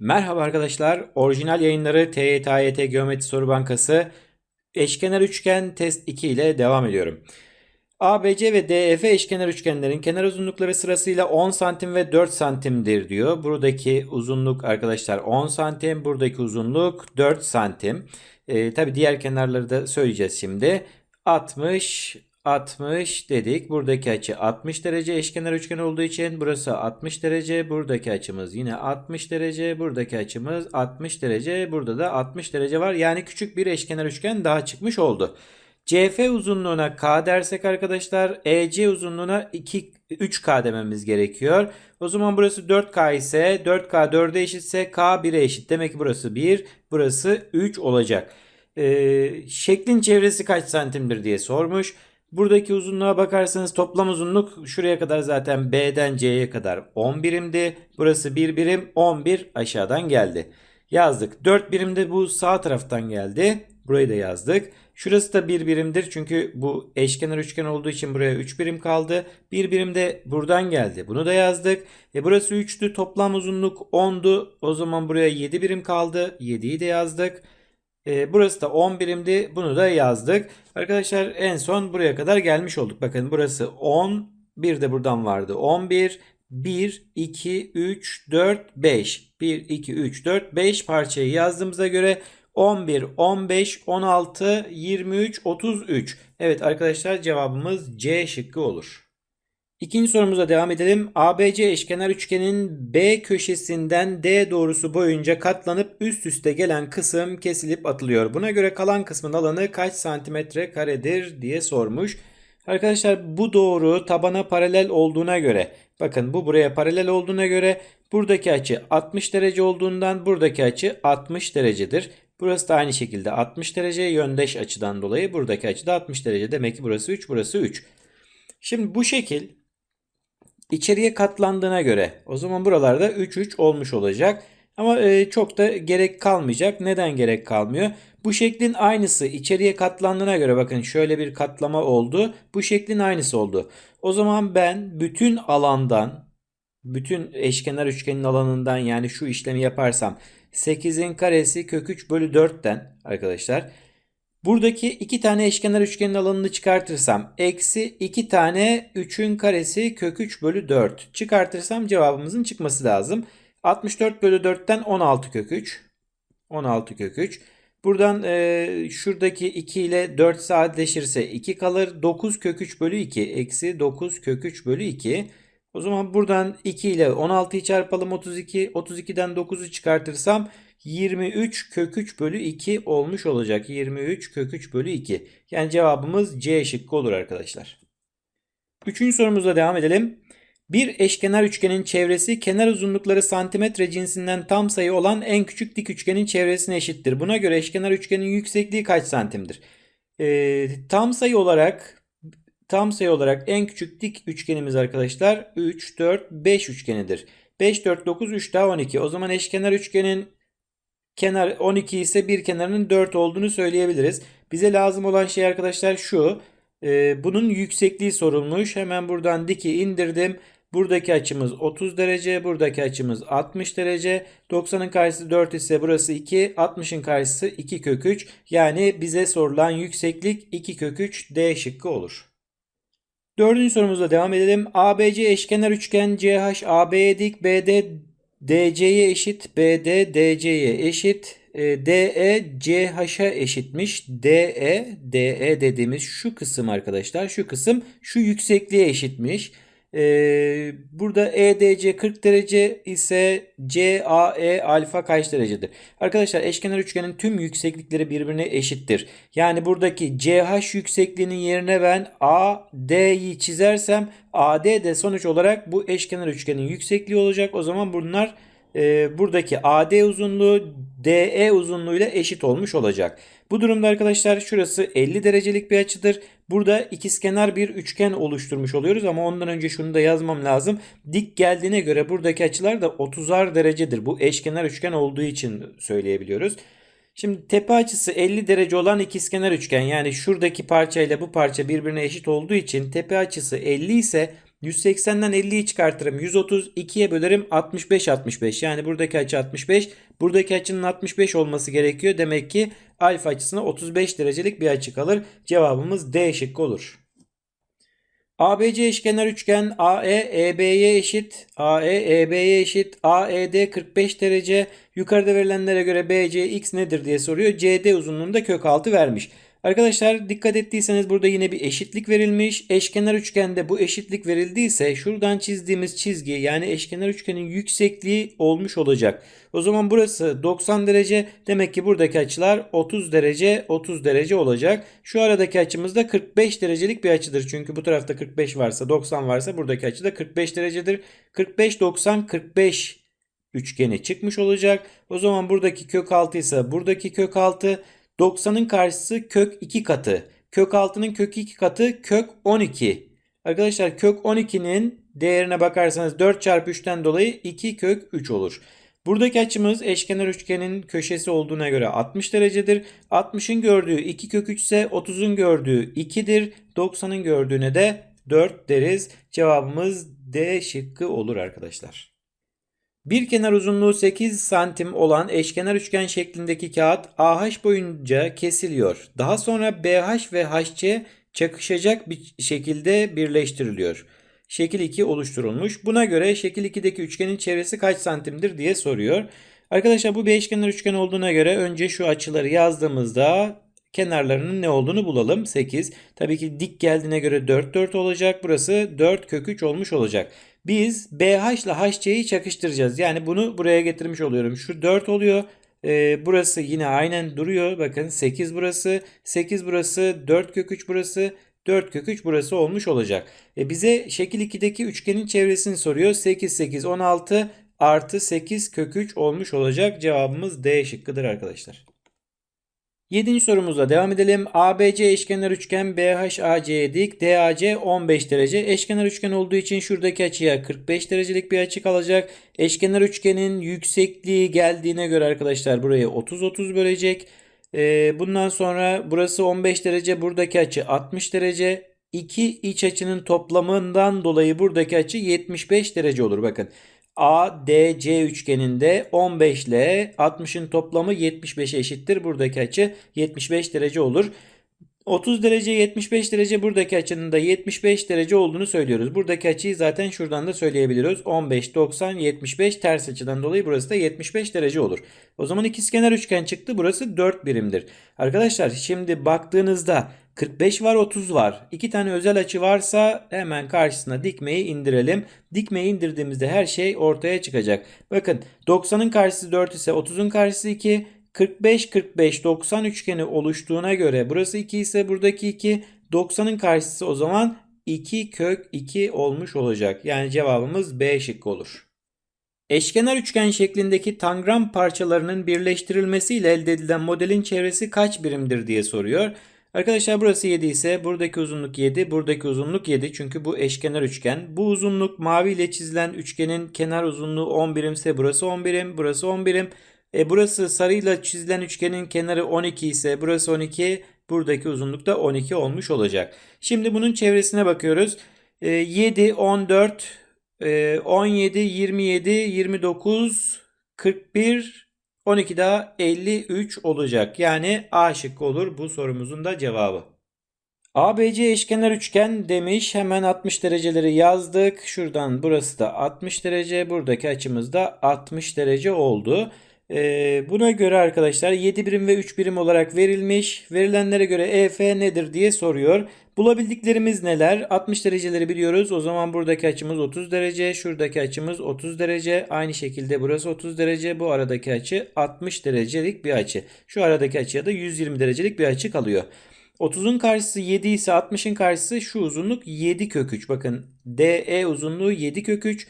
Merhaba arkadaşlar. Orijinal yayınları TYT Geometri Soru Bankası eşkenar üçgen test 2 ile devam ediyorum. ABC ve DEF eşkenar üçgenlerin kenar uzunlukları sırasıyla 10 santim ve 4 santimdir diyor. Buradaki uzunluk arkadaşlar 10 santim, buradaki uzunluk 4 santim. Ee, Tabi diğer kenarları da söyleyeceğiz şimdi. 60, 60 dedik. Buradaki açı 60 derece eşkenar üçgen olduğu için burası 60 derece. Buradaki açımız yine 60 derece. Buradaki açımız 60 derece. Burada da 60 derece var. Yani küçük bir eşkenar üçgen daha çıkmış oldu. CF uzunluğuna K dersek arkadaşlar EC uzunluğuna 2 3K dememiz gerekiyor. O zaman burası 4K ise 4K 4'e eşitse K 1'e eşit. Demek ki burası 1, burası 3 olacak. Ee, şeklin çevresi kaç santimdir diye sormuş. Buradaki uzunluğa bakarsanız toplam uzunluk şuraya kadar zaten B'den C'ye kadar 10 birimdi. Burası 1 birim 11 aşağıdan geldi. Yazdık. 4 birim de bu sağ taraftan geldi. Burayı da yazdık. Şurası da 1 birimdir. Çünkü bu eşkenar üçgen olduğu için buraya 3 birim kaldı. 1 birim de buradan geldi. Bunu da yazdık. E burası 3'tü. Toplam uzunluk 10'du. O zaman buraya 7 birim kaldı. 7'yi de yazdık. E, burası da 10 birimdi. Bunu da yazdık. Arkadaşlar en son buraya kadar gelmiş olduk. Bakın burası 10. Bir de buradan vardı. 11. 1, 2, 3, 4, 5. 1, 2, 3, 4, 5 parçayı yazdığımıza göre 11, 15, 16, 23, 33. Evet arkadaşlar cevabımız C şıkkı olur. İkinci sorumuza devam edelim. ABC eşkenar üçgenin B köşesinden D doğrusu boyunca katlanıp üst üste gelen kısım kesilip atılıyor. Buna göre kalan kısmın alanı kaç santimetre karedir diye sormuş. Arkadaşlar bu doğru tabana paralel olduğuna göre bakın bu buraya paralel olduğuna göre buradaki açı 60 derece olduğundan buradaki açı 60 derecedir. Burası da aynı şekilde 60 derece yöndeş açıdan dolayı buradaki açı da 60 derece. Demek ki burası 3 burası 3. Şimdi bu şekil içeriye katlandığına göre o zaman buralarda 3 3 olmuş olacak. Ama e, çok da gerek kalmayacak. Neden gerek kalmıyor? Bu şeklin aynısı içeriye katlandığına göre bakın şöyle bir katlama oldu. Bu şeklin aynısı oldu. O zaman ben bütün alandan bütün eşkenar üçgenin alanından yani şu işlemi yaparsam 8'in karesi kök 3 bölü 4'ten arkadaşlar. Buradaki iki tane eşkenar üçgenin alanını çıkartırsam eksi 2 tane 3'ün karesi kök 3 bölü 4 çıkartırsam cevabımızın çıkması lazım. 64 bölü 4'ten 16 kök 3. 16 kök 3. Buradan e, şuradaki 2 ile 4 sadeleşirse 2 kalır. 9 kök 3 bölü 2. Eksi 9 kök 3 bölü 2. O zaman buradan 2 ile 16'yı çarpalım 32. 32'den 9'u çıkartırsam 23 kök 3 bölü 2 olmuş olacak. 23 kök 3 bölü 2. Yani cevabımız C şıkkı olur arkadaşlar. Üçüncü sorumuza devam edelim. Bir eşkenar üçgenin çevresi kenar uzunlukları santimetre cinsinden tam sayı olan en küçük dik üçgenin çevresine eşittir. Buna göre eşkenar üçgenin yüksekliği kaç santimdir? Ee, tam sayı olarak tam sayı olarak en küçük dik üçgenimiz arkadaşlar 3, 4, 5 üçgenidir. 5, 4, 9, 3 daha 12. O zaman eşkenar üçgenin kenar 12 ise bir kenarının 4 olduğunu söyleyebiliriz. Bize lazım olan şey arkadaşlar şu. Ee, bunun yüksekliği sorulmuş. Hemen buradan diki indirdim. Buradaki açımız 30 derece. Buradaki açımız 60 derece. 90'ın karşısı 4 ise burası 2. 60'ın karşısı 2 kök 3. Yani bize sorulan yükseklik 2 kök 3 D şıkkı olur. Dördüncü sorumuzla devam edelim. ABC eşkenar üçgen CH AB'ye dik BD DC'ye eşit BD DC'ye eşit e, DE CH'a eşitmiş. DE DE dediğimiz şu kısım arkadaşlar şu kısım şu yüksekliğe eşitmiş. Ee, burada EDC 40 derece ise CAE alfa kaç derecedir? Arkadaşlar eşkenar üçgenin tüm yükseklikleri birbirine eşittir. Yani buradaki CH yüksekliğinin yerine ben AD'yi çizersem AD de sonuç olarak bu eşkenar üçgenin yüksekliği olacak. O zaman bunlar e, buradaki AD uzunluğu DE uzunluğuyla eşit olmuş olacak. Bu durumda arkadaşlar şurası 50 derecelik bir açıdır. Burada ikizkenar bir üçgen oluşturmuş oluyoruz ama ondan önce şunu da yazmam lazım. Dik geldiğine göre buradaki açılar da 30'ar derecedir. Bu eşkenar üçgen olduğu için söyleyebiliyoruz. Şimdi tepe açısı 50 derece olan ikizkenar üçgen yani şuradaki parça ile bu parça birbirine eşit olduğu için tepe açısı 50 ise 180'den 50'yi çıkartırım. 130 2'ye bölerim 65 65. Yani buradaki açı 65. Buradaki açının 65 olması gerekiyor. Demek ki alfa açısına 35 derecelik bir açı kalır. Cevabımız D şıkkı olur. ABC eşkenar üçgen AE EB'ye eşit, AE EB'ye eşit, AED 45 derece. Yukarıda verilenlere göre BC x nedir diye soruyor. CD uzunluğunda kök 6 vermiş. Arkadaşlar dikkat ettiyseniz burada yine bir eşitlik verilmiş. Eşkenar üçgende bu eşitlik verildiyse şuradan çizdiğimiz çizgi yani eşkenar üçgenin yüksekliği olmuş olacak. O zaman burası 90 derece demek ki buradaki açılar 30 derece 30 derece olacak. Şu aradaki açımız da 45 derecelik bir açıdır. Çünkü bu tarafta 45 varsa 90 varsa buradaki açı da 45 derecedir. 45 90 45 üçgeni çıkmış olacak. O zaman buradaki kök 6 ise buradaki kök 6 90'ın karşısı kök 2 katı. Kök 6'nın kök 2 katı kök 12. Arkadaşlar kök 12'nin değerine bakarsanız 4 çarpı 3'ten dolayı 2 kök 3 olur. Buradaki açımız eşkenar üçgenin köşesi olduğuna göre 60 derecedir. 60'ın gördüğü 2 kök 3 ise 30'un gördüğü 2'dir. 90'ın gördüğüne de 4 deriz. Cevabımız D şıkkı olur arkadaşlar. Bir kenar uzunluğu 8 santim olan eşkenar üçgen şeklindeki kağıt AH boyunca kesiliyor. Daha sonra BH ve HC çakışacak bir şekilde birleştiriliyor. Şekil 2 oluşturulmuş. Buna göre şekil 2'deki üçgenin çevresi kaç santimdir diye soruyor. Arkadaşlar bu bir eşkenar üçgen olduğuna göre önce şu açıları yazdığımızda kenarlarının ne olduğunu bulalım. 8. Tabii ki dik geldiğine göre 4 4 olacak. Burası 4 kök 3 olmuş olacak. Biz BH ile HC'yi çakıştıracağız. Yani bunu buraya getirmiş oluyorum. Şu 4 oluyor. Ee, burası yine aynen duruyor. Bakın 8 burası. 8 burası. 4 kök 3 burası. 4 kök 3 burası olmuş olacak. E bize şekil 2'deki üçgenin çevresini soruyor. 8 8 16 artı 8 kök 3 olmuş olacak. Cevabımız D şıkkıdır arkadaşlar. Yedinci sorumuzla devam edelim. ABC eşkenar üçgen BHAC'ye dik. DAC 15 derece. Eşkenar üçgen olduğu için şuradaki açıya 45 derecelik bir açı kalacak. Eşkenar üçgenin yüksekliği geldiğine göre arkadaşlar burayı 30-30 bölecek. Ee, bundan sonra burası 15 derece. Buradaki açı 60 derece. İki iç açının toplamından dolayı buradaki açı 75 derece olur. Bakın ADC üçgeninde 15 ile 60'ın toplamı 75'e eşittir. Buradaki açı 75 derece olur. 30 derece 75 derece buradaki açının da 75 derece olduğunu söylüyoruz. Buradaki açıyı zaten şuradan da söyleyebiliriz. 15, 90, 75 ters açıdan dolayı burası da 75 derece olur. O zaman ikizkenar üçgen çıktı. Burası 4 birimdir. Arkadaşlar şimdi baktığınızda 45 var 30 var. İki tane özel açı varsa hemen karşısına dikmeyi indirelim. Dikmeyi indirdiğimizde her şey ortaya çıkacak. Bakın 90'ın karşısı 4 ise 30'un karşısı 2. 45 45 90 üçgeni oluştuğuna göre burası 2 ise buradaki 2 90'ın karşısı o zaman 2 kök 2 olmuş olacak. Yani cevabımız B şıkkı olur. Eşkenar üçgen şeklindeki tangram parçalarının birleştirilmesiyle elde edilen modelin çevresi kaç birimdir diye soruyor. Arkadaşlar burası 7 ise buradaki uzunluk 7, buradaki uzunluk 7 çünkü bu eşkenar üçgen. Bu uzunluk mavi ile çizilen üçgenin kenar uzunluğu 10 birimse burası 10 birim, burası 10 birim. E burası sarıyla çizilen üçgenin kenarı 12 ise burası 12, buradaki uzunluk da 12 olmuş olacak. Şimdi bunun çevresine bakıyoruz. E, 7, 14, e, 17, 27, 29, 41, 12 daha 53 olacak. Yani A şıkkı olur bu sorumuzun da cevabı. ABC eşkenar üçgen demiş. Hemen 60 dereceleri yazdık. Şuradan burası da 60 derece. Buradaki açımız da 60 derece oldu. Ee, buna göre arkadaşlar 7 birim ve 3 birim olarak verilmiş. Verilenlere göre EF nedir diye soruyor. Bulabildiklerimiz neler? 60 dereceleri biliyoruz. O zaman buradaki açımız 30 derece. Şuradaki açımız 30 derece. Aynı şekilde burası 30 derece. Bu aradaki açı 60 derecelik bir açı. Şu aradaki açıya da 120 derecelik bir açı kalıyor. 30'un karşısı 7 ise 60'ın karşısı şu uzunluk 7 kök 3. Bakın DE uzunluğu 7 kök 3.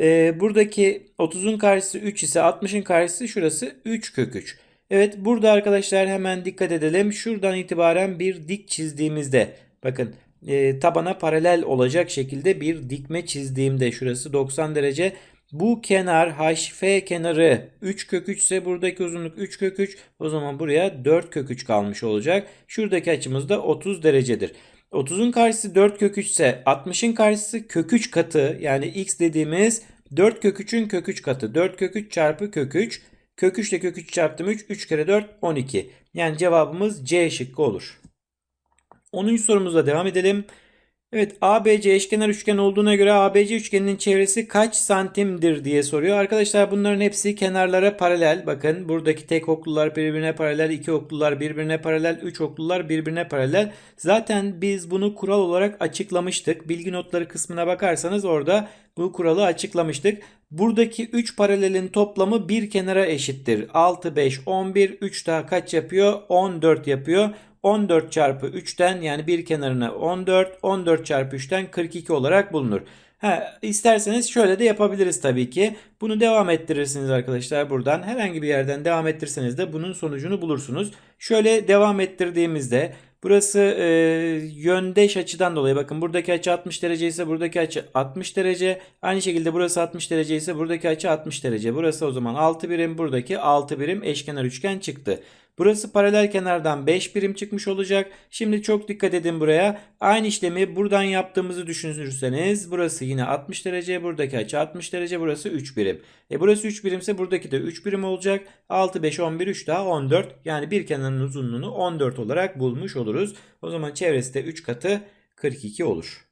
Ee, buradaki 30'un karşısı 3 ise 60'ın karşısı şurası 3 kök 3. Evet burada arkadaşlar hemen dikkat edelim. Şuradan itibaren bir dik çizdiğimizde bakın e, tabana paralel olacak şekilde bir dikme çizdiğimde şurası 90 derece. Bu kenar HF kenarı 3 kök 3 ise buradaki uzunluk 3 kök 3. O zaman buraya 4 kök 3 kalmış olacak. Şuradaki açımız da 30 derecedir. 30'un karşısı 4 kök 3 ise 60'ın karşısı kök 3 katı yani x dediğimiz 4 kök 3'ün kök 3 katı. 4 kök 3 çarpı kök 3. Kök 3 ile kök 3 çarptım 3. 3 kere 4 12. Yani cevabımız C şıkkı olur. 10. sorumuzla devam edelim. Evet ABC eşkenar üçgen olduğuna göre ABC üçgeninin çevresi kaç santimdir diye soruyor. Arkadaşlar bunların hepsi kenarlara paralel. Bakın buradaki tek oklular birbirine paralel, iki oklular birbirine paralel, üç oklular birbirine paralel. Zaten biz bunu kural olarak açıklamıştık. Bilgi notları kısmına bakarsanız orada bu kuralı açıklamıştık. Buradaki 3 paralelin toplamı bir kenara eşittir. 6, 5, 11, 3 daha kaç yapıyor? 14 yapıyor. 14 çarpı 3'ten yani bir kenarına 14, 14 çarpı 3'ten 42 olarak bulunur. Ha, isterseniz şöyle de yapabiliriz tabii ki. Bunu devam ettirirsiniz arkadaşlar buradan. Herhangi bir yerden devam ettirseniz de bunun sonucunu bulursunuz. Şöyle devam ettirdiğimizde burası e, yöndeş açıdan dolayı bakın buradaki açı 60 derece ise buradaki açı 60 derece. Aynı şekilde burası 60 derece ise buradaki açı 60 derece. Burası o zaman 6 birim buradaki 6 birim eşkenar üçgen çıktı. Burası paralel kenardan 5 birim çıkmış olacak. Şimdi çok dikkat edin buraya. Aynı işlemi buradan yaptığımızı düşünürseniz burası yine 60 derece. Buradaki açı 60 derece. Burası 3 birim. E burası 3 birimse buradaki de 3 birim olacak. 6, 5, 11, 3 daha 14. Yani bir kenarın uzunluğunu 14 olarak bulmuş oluruz. O zaman çevresi de 3 katı 42 olur.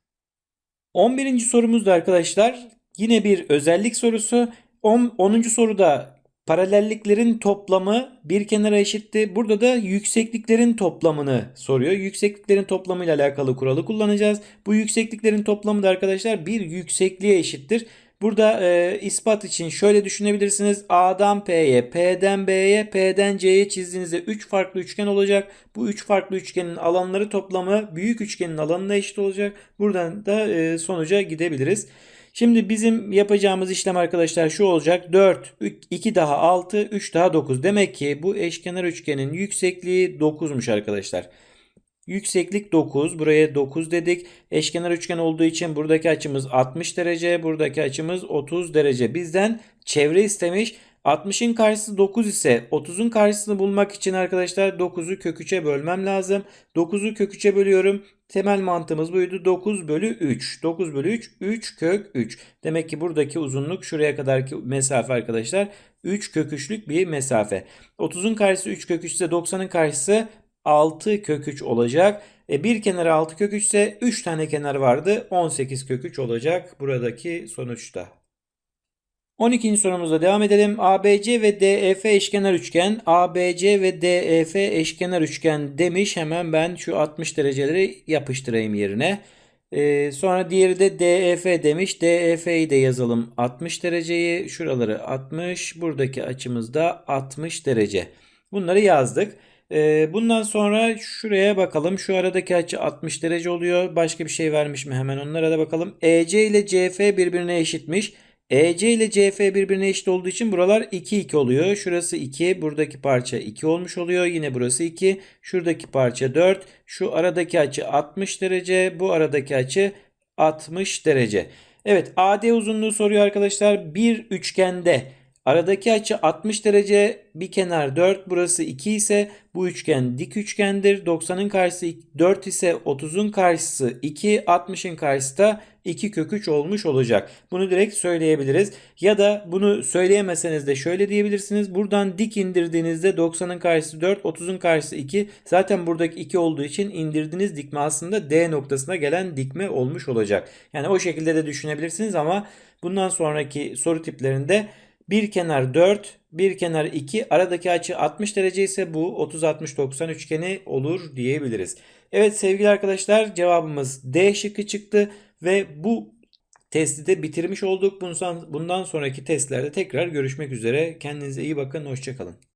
11. sorumuzda arkadaşlar yine bir özellik sorusu. 10. 10. soruda paralelliklerin toplamı bir kenara eşitti. Burada da yüksekliklerin toplamını soruyor. Yüksekliklerin toplamı ile alakalı kuralı kullanacağız. Bu yüksekliklerin toplamı da arkadaşlar bir yüksekliğe eşittir. Burada e, ispat için şöyle düşünebilirsiniz. A'dan P'ye, P'den B'ye, P'den C'ye çizdiğinizde 3 farklı üçgen olacak. Bu 3 farklı üçgenin alanları toplamı büyük üçgenin alanına eşit olacak. Buradan da e, sonuca gidebiliriz. Şimdi bizim yapacağımız işlem arkadaşlar şu olacak. 4, 2 daha 6, 3 daha 9. Demek ki bu eşkenar üçgenin yüksekliği 9'muş arkadaşlar. Yükseklik 9. Buraya 9 dedik. Eşkenar üçgen olduğu için buradaki açımız 60 derece. Buradaki açımız 30 derece. Bizden çevre istemiş. 60'ın karşısı 9 ise 30'un karşısını bulmak için arkadaşlar 9'u kök 3'e bölmem lazım. 9'u kök 3'e bölüyorum. Temel mantığımız buydu. 9 bölü 3. 9 bölü 3. 3 kök 3. Demek ki buradaki uzunluk şuraya kadarki mesafe arkadaşlar 3 kök 3'lük bir mesafe. 30'un karşısı 3 kök 3 ise 90'ın karşısı 6 kök 3 olacak. E bir kenarı 6 kök 3 ise 3 tane kenar vardı. 18 kök 3 olacak buradaki sonuçta. 12. sorumuzla devam edelim. ABC ve DEF eşkenar üçgen. ABC ve DEF eşkenar üçgen demiş. Hemen ben şu 60 dereceleri yapıştırayım yerine. Ee, sonra diğeri de DEF demiş. DEF'yi de yazalım 60 dereceyi. Şuraları 60. Buradaki açımız da 60 derece. Bunları yazdık. Ee, bundan sonra şuraya bakalım. Şu aradaki açı 60 derece oluyor. Başka bir şey vermiş mi? Hemen onlara da bakalım. EC ile CF birbirine eşitmiş. EC ile CF birbirine eşit olduğu için buralar 2 2 oluyor. Şurası 2, buradaki parça 2 olmuş oluyor. Yine burası 2, şuradaki parça 4. Şu aradaki açı 60 derece, bu aradaki açı 60 derece. Evet, AD uzunluğu soruyor arkadaşlar. Bir üçgende aradaki açı 60 derece, bir kenar 4, burası 2 ise bu üçgen dik üçgendir. 90'ın karşısı 4 ise 30'un karşısı 2, 60'ın karşısı da 2 kök 3 olmuş olacak. Bunu direkt söyleyebiliriz. Ya da bunu söyleyemeseniz de şöyle diyebilirsiniz. Buradan dik indirdiğinizde 90'ın karşısı 4, 30'un karşısı 2. Zaten buradaki 2 olduğu için indirdiğiniz dikme aslında D noktasına gelen dikme olmuş olacak. Yani o şekilde de düşünebilirsiniz ama bundan sonraki soru tiplerinde bir kenar 4, bir kenar 2. Aradaki açı 60 derece ise bu 30-60-90 üçgeni olur diyebiliriz. Evet sevgili arkadaşlar cevabımız D şıkkı çıktı ve bu testi de bitirmiş olduk. Bundan sonraki testlerde tekrar görüşmek üzere. Kendinize iyi bakın. Hoşçakalın.